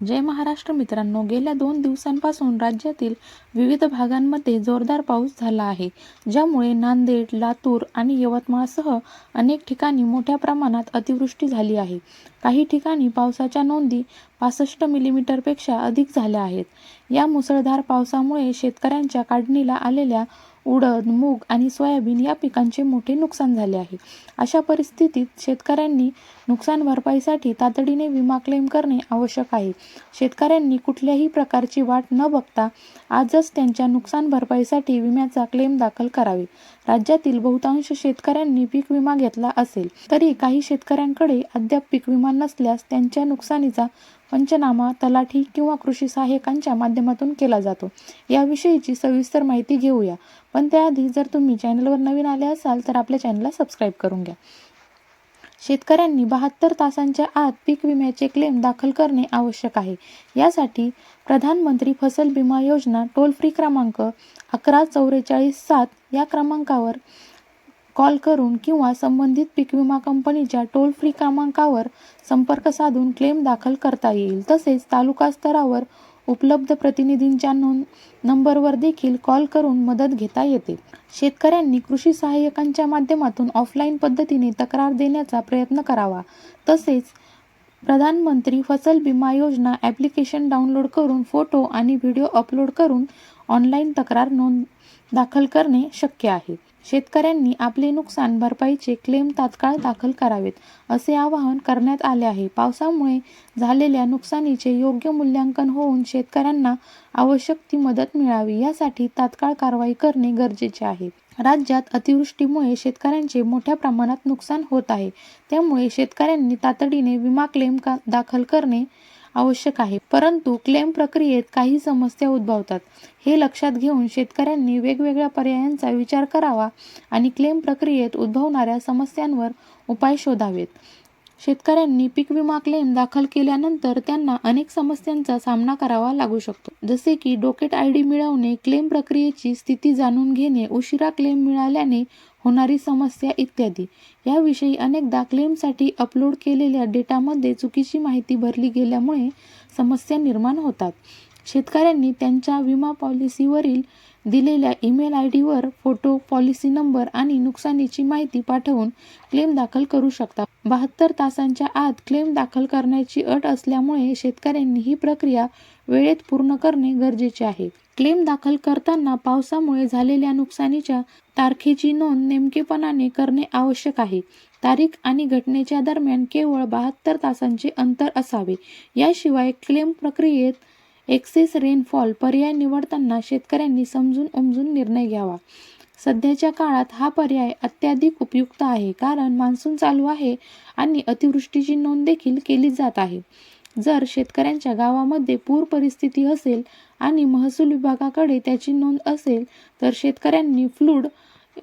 जय महाराष्ट्र मित्रांनो गेल्या दोन दिवसांपासून राज्यातील विविध भागांमध्ये जोरदार पाऊस झाला आहे ज्यामुळे नांदेड लातूर आणि यवतमाळसह अनेक ठिकाणी मोठ्या प्रमाणात अतिवृष्टी झाली आहे. काही ठिकाणी पावसाच्या नोंदी पासष्ट मिलीमीटरपेक्षा अधिक झाल्या आहेत. या मुसळधार पावसामुळे शेतकऱ्यांच्या काढणीला आलेल्या उडद मूग आणि सोयाबीन या पिकांचे मोठे नुकसान झाले आहे. अशा परिस्थितीत शेतकऱ्यांनी नुकसान भरपाईसाठी तातडीने विमा क्लेम करणे आवश्यक आहे. शेतकऱ्यांनी कुठल्याही प्रकारची वाट न बघता आजच त्यांच्या नुकसान भरपाईसाठी विम्याचा क्लेम दाखल करावे. राज्यातील बहुतांश शेतकऱ्यांनी पीक विमा घेतला असेल तरी काही शेतकऱ्यांकडे अद्याप पीक विमा नसल्यास त्यांच्या नुकसानीचा पंचनामा तलाठी किंवा कृषी सहाय्यकांच्या माध्यमातून केला जातो. याविषयीची सविस्तर माहिती घेऊया. पण त्याआधी जर तुम्ही चॅनलवर नवीन आले असाल तर आपल्या चॅनलला सबस्क्राईब करून घ्या. शेतकऱ्यांनी बहात्तर तासांच्या आत पीक विम्याचे क्लेम दाखल करणे आवश्यक आहे. यासाठी प्रधानमंत्री फसल विमा योजना टोल फ्री क्रमांक अकरा चौवेचाळीस सात या क्रमांकावर कॉल करून किंवा संबंधित पीक विमा कंपनीच्या टोल फ्री क्रमांकावर संपर्क साधून क्लेम दाखल करता येईल. तसेच तालुका स्तरावर उपलब्ध प्रतिनिधींच्या नोंद नंबरवर देखील कॉल करून मदत घेता येते. शेतकऱ्यांनी कृषी सहाय्यकांच्या माध्यमातून ऑफलाईन पद्धतीने तक्रार देण्याचा प्रयत्न करावा. तसेच प्रधानमंत्री फसल विमा योजना ॲप्लिकेशन डाउनलोड करून फोटो आणि व्हिडिओ अपलोड करून ऑनलाईन तक्रार नोंद दाखल करणे शक्य आहे. शेतकऱ्यांनी आपले नुकसान भरपाईचे क्लेम तात्काळ दाखल करावेत असे आवाहन करण्यात आले आहे. पावसामुळे झालेल्या नुकसानीचे योग्य मूल्यांकन होऊन शेतकऱ्यांना आवश्यक ती मदत मिळावी यासाठी तात्काळ कारवाई करणे गरजेचे आहे. राज्यात अतिवृष्टीमुळे शेतकऱ्यांचे मोठ्या प्रमाणात नुकसान होत आहे. त्यामुळे शेतकऱ्यांनी तातडीने विमा क्लेम का दाखल करणे आवश्यक आहे. परंतु क्लेम प्रक्रियेत काही समस्या उद्भवतात. हे लक्षात घेऊन शेतकऱ्यांनी वेगवेगळ्या पर्यायांचा विचार करावा आणि क्लेम प्रक्रियेत उद्भवणाऱ्या समस्यांवर उपाय शोधावेत. शेतकऱ्यांनी पीक विमा क्लेम दाखल केल्यानंतर त्यांना अनेक समस्यांचा सामना करावा लागू शकतो. जसे की डोकेट आय डी मिळवणे क्लेम प्रक्रियेची स्थिती जाणून घेणे उशिरा क्लेम मिळाल्याने होणारी समस्या इत्यादी. याविषयी अनेकदा क्लेमसाठी अपलोड केलेल्या डेटामध्ये चुकीची माहिती भरली गेल्यामुळे समस्या निर्माण होतात. शेतकऱ्यांनी त्यांच्या विमा पॉलिसीवरील दिलेल्या ईमेल आय डीवर फोटो पॉलिसी नंबर आणि नुकसानीची माहिती पाठवून क्लेम दाखल करू शकता. बहात्तर तासांच्या आत क्लेम दाखल करण्याची अट असल्यामुळे शेतकऱ्यांनी ही प्रक्रिया वेळेत पूर्ण करणे गरजेचे आहे. क्लेम दाखल करताना पावसामुळे झालेल्या नुकसानीच्या तारखेची नोंद नेमकेपणाने करणे आवश्यक आहे. तारीख आणि घटनेच्या दरम्यान केवळ बहात्तर तासांचे अंतर असावे. याशिवाय क्लेम प्रक्रियेत एक्सेस रेनफॉल पर्याय निवडताना शेतकऱ्यांनी समजून उमजून निर्णय घ्यावा. सध्याच्या काळात हा पर्याय अत्याधिक उपयुक्त आहे कारण मान्सून चालू आहे आणि अतिवृष्टीची नोंद देखील केली जात आहे. जर शेतकऱ्यांच्या गावामध्ये पूर परिस्थिती असेल आणि महसूल विभागाकडे त्याची नोंद असेल तर शेतकऱ्यांनी फ्लूड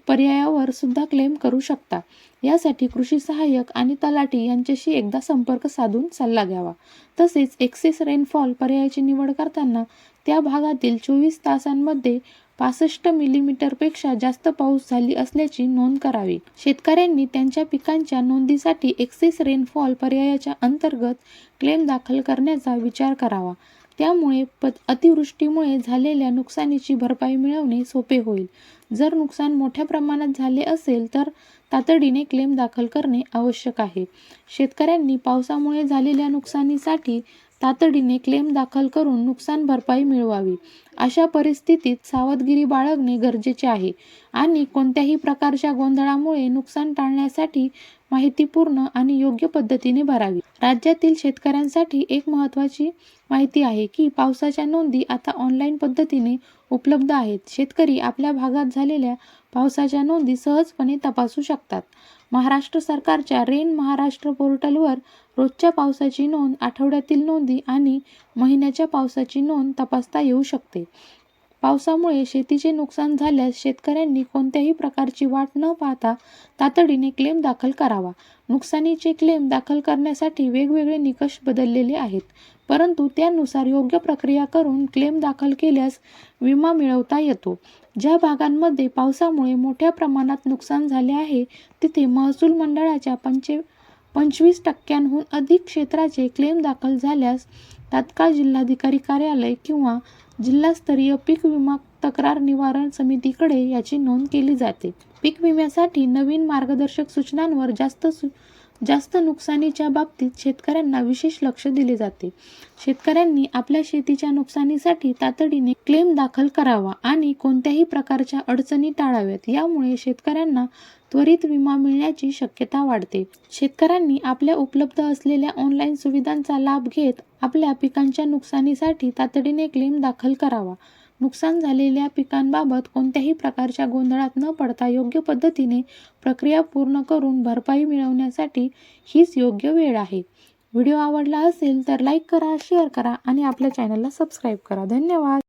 पर्यायावर सुद्धा क्लेम करू शकता. यासाठी कृषी सहाय्यक आणि तलाठी यांच्याशी एकदा संपर्क साधून सल्ला घ्यावा. तसेच एक्सेस रेनफॉल पर्यायाची निवड करताना त्या भागातील चोवीस तासांमध्ये पासष्ट मिलीमीटरपेक्षा जास्त पाऊस झाली असल्याची नोंद करावी. शेतकऱ्यांनी त्यांच्या पिकांच्या नोंदीसाठी एक्सेस रेनफॉल पर्यायाच्या अंतर्गत क्लेम दाखल करण्याचा विचार करावा. त्यामुळे प अतिवृष्टीमुळे झालेल्या नुकसानीची भरपाई मिळवणे सोपे होईल. जर नुकसान मोठ्या प्रमाणात झाले असेल तर तातडीने क्लेम दाखल करणे आवश्यक आहे. शेतकऱ्यांनी पावसामुळे झालेल्या नुकसानीसाठी तातडीने क्लेम दाखल करून नुकसान भरपाई मिळवावी. अशा परिस्थितीत सावधगिरी बाळगणे गरजेचे आहे आणि कोणत्याही प्रकारच्या गोंधळामुळे नुकसान टाळण्यासाठी माहितीपूर्ण आणि योग्य पद्धतीने भरावी. राज्यातील शेतकऱ्यांसाठी एक महत्त्वाची माहिती आहे की पावसाच्या नोंदी आता ऑनलाईन पद्धतीने उपलब्ध आहेत. शेतकरी आपल्या भागात झालेल्या पावसाच्या नोंदी सहजपणे तपासू शकतात. महाराष्ट्र सरकारच्या रेन महाराष्ट्र पोर्टलवर रोजच्या पावसाची नोंद आठवड्यातील नोंदी आणि महिन्याच्या पावसाची नोंद तपासता येऊ शकते. पावसामुळे शेतीचे नुकसान झाल्यास शेतकऱ्यांनी कोणत्याही प्रकारची वाट न पाहता तातडीने क्लेम दाखल करावा. नुकसानीचे क्लेम दाखल करण्यासाठी वेगवेगळे निकष बदललेले आहेत परंतु त्यानुसार योग्य प्रक्रिया करून क्लेम दाखल केल्यास विमा मिळवता येतो. ज्या भागांमध्ये पावसामुळे मोठ्या प्रमाणात नुकसान झाले आहे तिथे महसूल मंडळाच्या पंचे पंचवीस टक्क्यांहून अधिक क्षेत्राचे क्लेम दाखल झाल्यास तात्काळ जिल्हाधिकारी कार्यालय किंवा जिल्हास्तरीय पीक विमा तक्रार निवारण समितीकडे याची नोंद केली जाते. पीक विम्यासाठी नवीन मार्गदर्शक सूचनांवर जास्त सु जास्त नुकसानीच्या बाबतीत शेतकऱ्यांना विशेष लक्ष दिले जाते. शेतकऱ्यांनी आपल्या शेतीच्या नुकसानीसाठी तातडीने क्लेम दाखल करावा आणि कोणत्याही प्रकारच्या अडचणी टाळाव्यात. यामुळे शेतकऱ्यांना त्वरित विमा मिळण्याची शक्यता वाढते. शेतकऱ्यांनी आपल्या उपलब्ध असलेल्या ऑनलाईन सुविधांचा लाभ घेत आपल्या पिकांच्या नुकसानीसाठी तातडीने क्लेम दाखल करावा. नुकसान झालेल्या पिकांबाबत कोणत्याही प्रकारच्या गोंधळात न पडता योग्य पद्धतीने प्रक्रिया पूर्ण करून भरपाई मिळवण्यासाठी हीच योग्य वेळ आहे. व्हिडिओ आवडला असेल तर लाईक करा शेअर करा आणि आपल्या चॅनलला सबस्क्राईब करा. धन्यवाद.